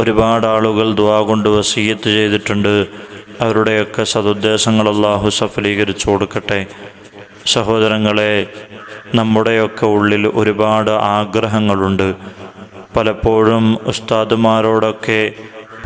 ഒരുപാട് ആളുകൾ ദുവാ കൊണ്ട് വസീയത്ത് ചെയ്തിട്ടുണ്ട്. അവരുടെയൊക്കെ സതുദ്ദേശങ്ങൾ അള്ളാഹു സഫലീകരിച്ചു കൊടുക്കട്ടെ. സഹോദരങ്ങളെ നമ്മുടെയൊക്കെ ഉള്ളിൽ ഒരുപാട് ആഗ്രഹങ്ങളുണ്ട്. പലപ്പോഴും ഉസ്താദുമാരോടൊക്കെ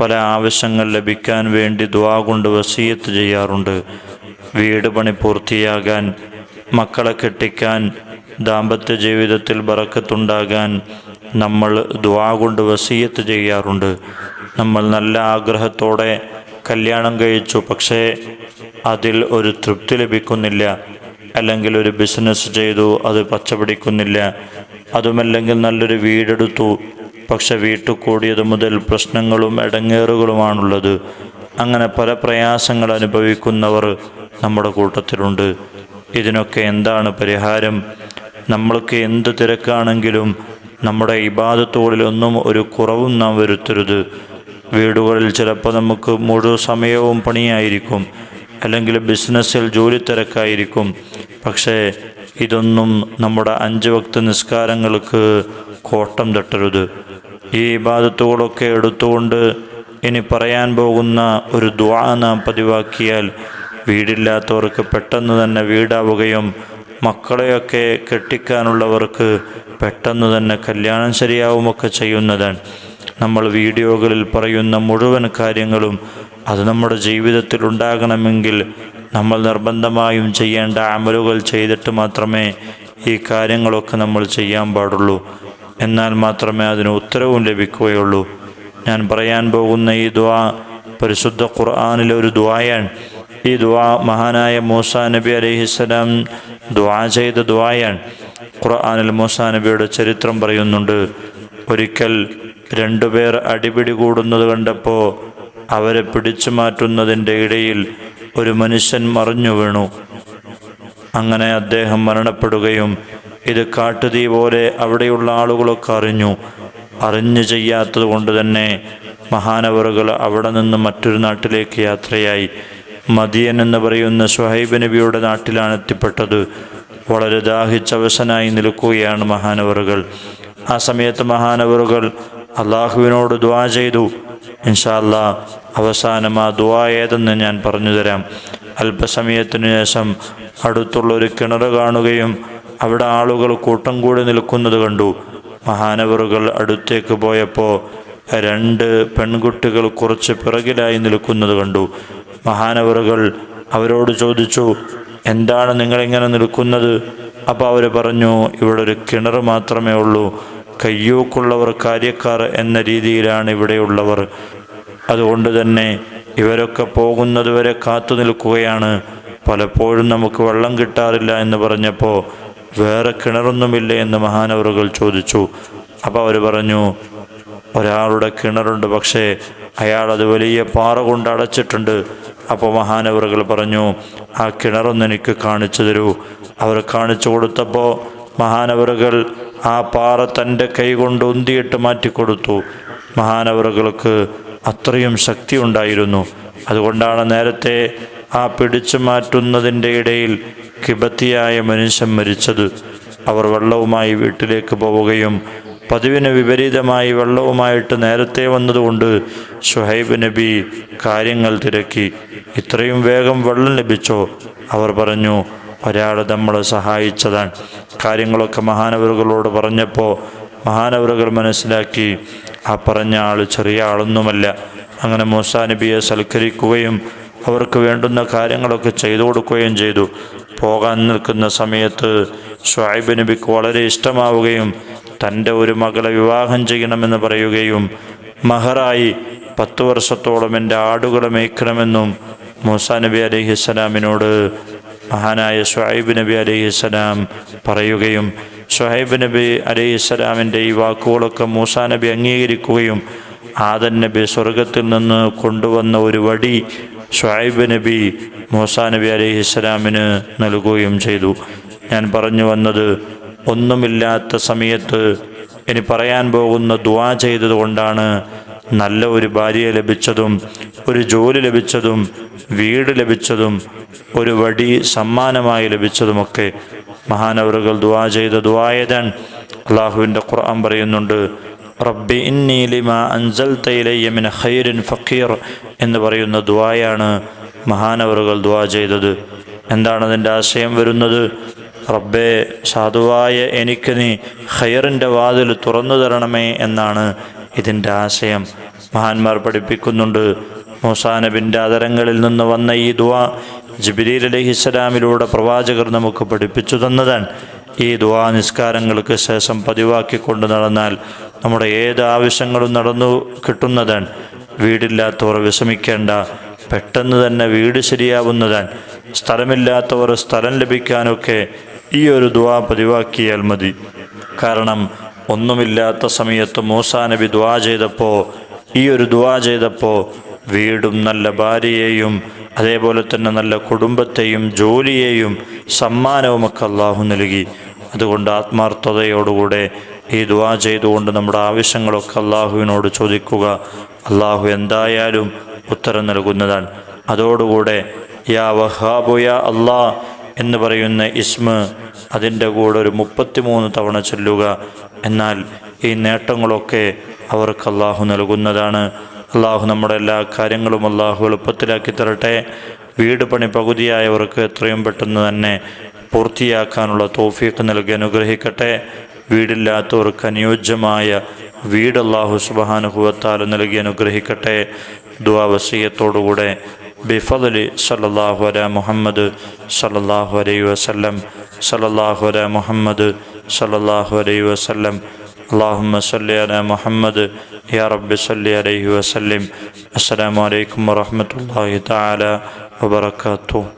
പല ആവശ്യങ്ങൾ ലഭിക്കാൻ വേണ്ടി ദുവാ കൊണ്ട് വസീയത്ത് ചെയ്യാറുണ്ട്. വീട് പണി പൂർത്തിയാകാൻ മക്കളെ കെട്ടിക്കാൻ ദാമ്പത്യ ജീവിതത്തിൽ ബറക്കത്തുണ്ടാകാൻ നമ്മൾ ദുവാ കൊണ്ട് വസീയത്ത് ചെയ്യാറുണ്ട്. നമ്മൾ നല്ല ആഗ്രഹത്തോടെ കല്യാണം കഴിച്ചു പക്ഷേ അതിൽ ഒരു തൃപ്തി ലഭിക്കുന്നില്ല. അല്ലെങ്കിൽ ഒരു ബിസിനസ് ചെയ്തു അത് പച്ചപിടിക്കുന്നില്ല. അതുമല്ലെങ്കിൽ നല്ലൊരു വീടെടുത്തു പക്ഷെ വീട്ടിൽ കൂടിയത് മുതൽ പ്രശ്നങ്ങളും ഇടങ്ങേറുകളുമാണുള്ളത് അങ്ങനെ പല പ്രയാസങ്ങൾ അനുഭവിക്കുന്നവർ നമ്മുടെ കൂട്ടത്തിലുണ്ട്. ഇതിനൊക്കെ എന്താണ് പരിഹാരം? നമ്മൾക്ക് എന്ത് തിരക്കാണെങ്കിലും നമ്മുടെ ഇബാദത്തോടിലൊന്നും ഒരു കുറവും നാം വരുത്തരുത്. വീടുകളിൽ ചിലപ്പോൾ നമുക്ക് മുഴുവൻ സമയവും പണിയായിരിക്കും. അല്ലെങ്കിൽ ബിസിനസ്സിൽ ജോലി തിരക്കായിരിക്കും. പക്ഷേ ഇതൊന്നും നമ്മുടെ അഞ്ച് വക്ത നിസ്കാരങ്ങൾക്ക് കോട്ടം തട്ടരുത്. ഈ ഇബാദത്തുകളൊക്കെ എടുത്തുകൊണ്ട് ഇനി പറയാൻ പോകുന്ന ഒരു ദ്വാ നാം പതിവാക്കിയാൽ വീടില്ലാത്തവർക്ക് പെട്ടെന്ന് തന്നെ വീടാവുകയും മക്കളെയൊക്കെ കെട്ടിക്കാനുള്ളവർക്ക് പെട്ടെന്ന് തന്നെ കല്യാണം ശരിയാവുമൊക്കെ ചെയ്യുന്നതാണ് നമ്മൾ വീഡിയോകളിൽ പറയുന്ന മുഴുവൻ കാര്യങ്ങളും അത് നമ്മുടെ ജീവിതത്തിൽ ഉണ്ടാകണമെങ്കിൽ നമ്മൾ നിർബന്ധമായും ചെയ്യേണ്ട അമലുകൾ ചെയ്തിട്ട് മാത്രമേ ഈ കാര്യങ്ങളൊക്കെ നമ്മൾ ചെയ്യാൻ പാടുള്ളൂ. എന്നാൽ മാത്രമേ അതിന് ഉത്തരവും ലഭിക്കുകയുള്ളൂ. ഞാൻ പറയാൻ പോകുന്ന ഈ ദ്വാ പരിശുദ്ധ ഖുർആാനിലെ ഒരു ദ്വായാണ് ഈ ദ്വാ മഹാനായ മൂസ നബി അലൈഹിസ്സലാം ദ്വാ ചെയ്ത ദ്വായാണ് ഖുർആാനിൽ മൂസാനബിയുടെ ചരിത്രം പറയുന്നുണ്ട് ഒരിക്കൽ രണ്ടുപേർ അടിപിടി കൂടുന്നത് കണ്ടപ്പോൾ അവരെ പിടിച്ചു മാറ്റുന്നതിന്റെ ഇടയിൽ ഒരു മനുഷ്യൻ മറിഞ്ഞു വീണു. അങ്ങനെ അദ്ദേഹം മരണപ്പെടുകയും ഇത് കാട്ടുതീ പോലെ അവിടെയുള്ള ആളുകളൊക്കെ അറിഞ്ഞു. അറിഞ്ഞു ചെയ്യാത്തത് കൊണ്ട് തന്നെ മഹാനവറുകൾ അവിടെ നിന്ന് മറ്റൊരു നാട്ടിലേക്ക് യാത്രയായി. മദിയൻ എന്ന് പറയുന്ന സുഹൈബ് നബിയുടെ നാട്ടിലാണ് എത്തിപ്പെട്ടത്. വളരെ ദാഹിച്ചവശനായി നിൽക്കുകയാണ് മഹാനവറുകൾ. ആ സമയത്ത് മഹാനവറുകൾ അള്ളാഹുവിനോട് ദ്വാ ചെയ്തു. ഇൻഷാല്ല അവസാനം ആ ദ്വാ ഏതെന്ന് ഞാൻ പറഞ്ഞു തരാം. അല്പസമയത്തിനു ശേഷം അടുത്തുള്ള ഒരു കിണർ കാണുകയും അവിടെ ആളുകൾ കൂട്ടം കൂടി നിൽക്കുന്നത് കണ്ടു. മഹാനവറുകൾ അടുത്തേക്ക് പോയപ്പോൾ രണ്ട് പെൺകുട്ടികൾ കുറച്ച് പിറകിലായി നിൽക്കുന്നത് കണ്ടു. മഹാനവറുകൾ അവരോട് ചോദിച്ചു എന്താണ് നിങ്ങളിങ്ങനെ നിൽക്കുന്നത്? അപ്പോൾ അവർ പറഞ്ഞു ഇവിടെ ഒരു കിണർ മാത്രമേ ഉള്ളൂ. കയ്യൂക്കുള്ളവർ കാര്യക്കാർ എന്ന രീതിയിലാണ് ഇവിടെയുള്ളവർ അതുകൊണ്ട് തന്നെ ഇവരൊക്കെ പോകുന്നത് വരെ കാത്തു നിൽക്കുകയാണ്. പലപ്പോഴും നമുക്ക് വെള്ളം കിട്ടാറില്ല എന്ന് പറഞ്ഞപ്പോൾ വേറെ കിണറൊന്നുമില്ല എന്ന് മഹാനവറുകൾ ചോദിച്ചു. അപ്പോൾ അവർ പറഞ്ഞു ഒരാളുടെ കിണറുണ്ട് പക്ഷേ അയാൾ അത് വലിയ പാറ കൊണ്ട് അടച്ചിട്ടുണ്ട്. അപ്പോൾ മഹാനവറുകൾ പറഞ്ഞു ആ കിണറൊന്ന് എനിക്ക് കാണിച്ചു തരൂ. അവർ കാണിച്ചു കൊടുത്തപ്പോൾ മഹാനവറുകൾ ആ പാറ തന്റെ കൈ കൊണ്ട് ഉന്തിയിട്ട് മാറ്റിക്കൊടുത്തു മഹാനവറുകൾക്ക് അത്രയും ശക്തി ഉണ്ടായിരുന്നു. അതുകൊണ്ടാണ് നേരത്തെ ആ പിടിച്ചു മാറ്റുന്നതിന്റെ ഇടയിൽ കിബത്തിയായ മനുഷ്യൻ മരിച്ചത്. അവർ വെള്ളവുമായി വീട്ടിലേക്ക് പോവുകയും പതിവിന് വിപരീതമായി വെള്ളവുമായിട്ട് നേരത്തെ വന്നതുകൊണ്ട് ഷുഹൈബ് നബി കാര്യങ്ങൾ തിരക്കി. ഇത്രയും വേഗം വെള്ളം ലഭിച്ചോ? അവർ പറഞ്ഞു ഒരാൾ നമ്മളെ സഹായിച്ചതാണ്. കാര്യങ്ങളൊക്കെ മഹാനവറുകളോട് പറഞ്ഞപ്പോൾ മഹാനവറുകൾ മനസ്സിലാക്കി ആ പറഞ്ഞ ആൾ ചെറിയ ആളൊന്നുമല്ല. അങ്ങനെ മൂസാ നബിയെ സൽക്കരിക്കുകയും അവർക്ക് വേണ്ടുന്ന കാര്യങ്ങളൊക്കെ ചെയ്തു കൊടുക്കുകയും ചെയ്തു. പോകാൻ നിൽക്കുന്ന സമയത്ത് ഷുഹൈബ് നബിക്ക് വളരെ ഇഷ്ടമാവുകയും തന്റെ ഒരു മകളെ വിവാഹം ചെയ്യണമെന്ന് പറയുകയും മഹറായി പത്തു വർഷത്തോളം എന്റെ ആടുകളെ മേയ്ക്കണമെന്നും മൂസ നബി അലഹിസ്സലാമിനോട് മഹാനായ ഷുഹൈബ് നബി അലൈഹിസ്സലാം പറയുകയും ഷുഹൈബ് നബി അലൈഹിസ്സലാമിന്റെ ഈ വാക്കുകളൊക്കെ മൂസ നബി അംഗീകരിക്കുകയും ആദൻ നബി സ്വർഗത്തിൽ നിന്ന് കൊണ്ടുവന്ന ഒരു വടി ഷുഹൈബ് നബി മൂസ നബി അലഹി ഇസ്ലാമിന് നൽകുകയും ചെയ്തു. ഞാൻ പറഞ്ഞു വന്നത് ഒന്നുമില്ലാത്ത സമയത്ത് ഇനി പറയാൻ പോകുന്ന ദുവാ ചെയ്തതുകൊണ്ടാണ് നല്ല ഒരു ഭാര്യയെ ലഭിച്ചതും ഒരു ജോലി ലഭിച്ചതും വീട് ലഭിച്ചതും ഒരു വടി സമ്മാനമായി ലഭിച്ചതുമൊക്കെ മഹാനവറുകൾ ദുവാ ചെയ്ത ദുവായതൻ അള്ളാഹുവിന്റെ ഖുർആൻ പറയുന്നുണ്ട് റബ്ബി ഇന്നി ലിമ അൻസൽ തൈലയ്യമിൻ ഖൈരിൻ ഫക്കീർ എന്ന് പറയുന്ന ദുവായാണ് മഹാനവറുകൾ ദുവാ ചെയ്തത്. എന്താണ് അതിന്റെ ആശയം വരുന്നത്? റബ്ബെ സാധുവായ എനിക്ക് നീ ഖൈറിന്റെ വാതിൽ തുറന്നു തരണമേ എന്നാണ് ഇതിന്റെ ആശയം. മഹാന്മാർ പഠിപ്പിക്കുന്നുണ്ട് മൂസാനബിന്റെ അതരങ്ങളിൽ നിന്ന് വന്ന ഈ ദുവാ അലഹി അലഹിസ്സലാമിലൂടെ പ്രവാചകർ നമുക്ക് പഠിപ്പിച്ചു തന്നതാണ് ഈ ദുവാ നിസ്കാരങ്ങൾക്ക് ശേഷം പതിവാക്കിക്കൊണ്ട് നടന്നാൽ നമ്മുടെ ഏത് ആവശ്യങ്ങളും നടന്നു കിട്ടുന്നതാണ് വീടില്ലാത്തവർ വിഷമിക്കേണ്ട പെട്ടെന്ന് തന്നെ വീട് ശരിയാവുന്നതാണ് സ്ഥലമില്ലാത്തവർ സ്ഥലം ലഭിക്കാനൊക്കെ ഈ ഒരു ദുവാ പതിവാക്കിയാൽ മതി. കാരണം ഒന്നുമില്ലാത്ത സമയത്ത് മൂസാ നബി ദുവാ ചെയ്തപ്പോൾ ഈ ഒരു ദുവാ ചെയ്തപ്പോൾ വീടും നല്ല ഭാര്യയെയും അതേപോലെ തന്നെ നല്ല കുടുംബത്തെയും ജോലിയെയും സമ്മാനവുമൊക്കെ അള്ളാഹു നൽകി. അതുകൊണ്ട് ആത്മാർത്ഥതയോടുകൂടെ ഈ ദുവാ ചെയ്തുകൊണ്ട് നമ്മുടെ ആവശ്യങ്ങളൊക്കെ അള്ളാഹുവിനോട് ചോദിക്കുക അള്ളാഹു എന്തായാലും ഉത്തരം നൽകുന്നതാണ്. അതോടുകൂടെ യാ വഹാബു യാ അള്ളാ എന്ന് പറയുന്ന ഇസ്മ അതിന്റെ കൂടെ ഒരു മുപ്പത്തിമൂന്ന് തവണ ചൊല്ലുക. എന്നാൽ ഈ നേട്ടങ്ങളൊക്കെ അവർക്ക് അള്ളാഹു നൽകുന്നതാണ്. അള്ളാഹു നമ്മുടെ എല്ലാ കാര്യങ്ങളും അള്ളാഹു എളുപ്പത്തിലാക്കി തരട്ടെ. വീട് പണി പകുതിയായവർക്ക് എത്രയും പെട്ടെന്ന് തന്നെ പൂർത്തിയാക്കാനുള്ള തോഫീക്ക് നൽകി അനുഗ്രഹിക്കട്ടെ. വീടില്ലാത്തവർക്ക് അനുയോജ്യമായ വീട് അള്ളാഹു സുബാനുഭവത്താൽ നൽകി അനുഗ്രഹിക്കട്ടെ. ദുവാവസീയത്തോടുകൂടെ ബിഫദലി സല്ലാഹു അല മുഹമ്മദ് സല്ലാഹു അലൈ വസല്ലം സല്ലാഹു അല മുഹമ്മദ് സല്ലാഹു അലൈ വസല്ലം. അള്ളാഹുമ്മ സല്ലി അല മുഹമ്മദ് യാ റബ്ബി സല്ലി അലൈഹി വസല്ലിം. അസ്സലാമലൈക്കും വറഹമത്തല്ലാഹി താല വബർക്കാത്തു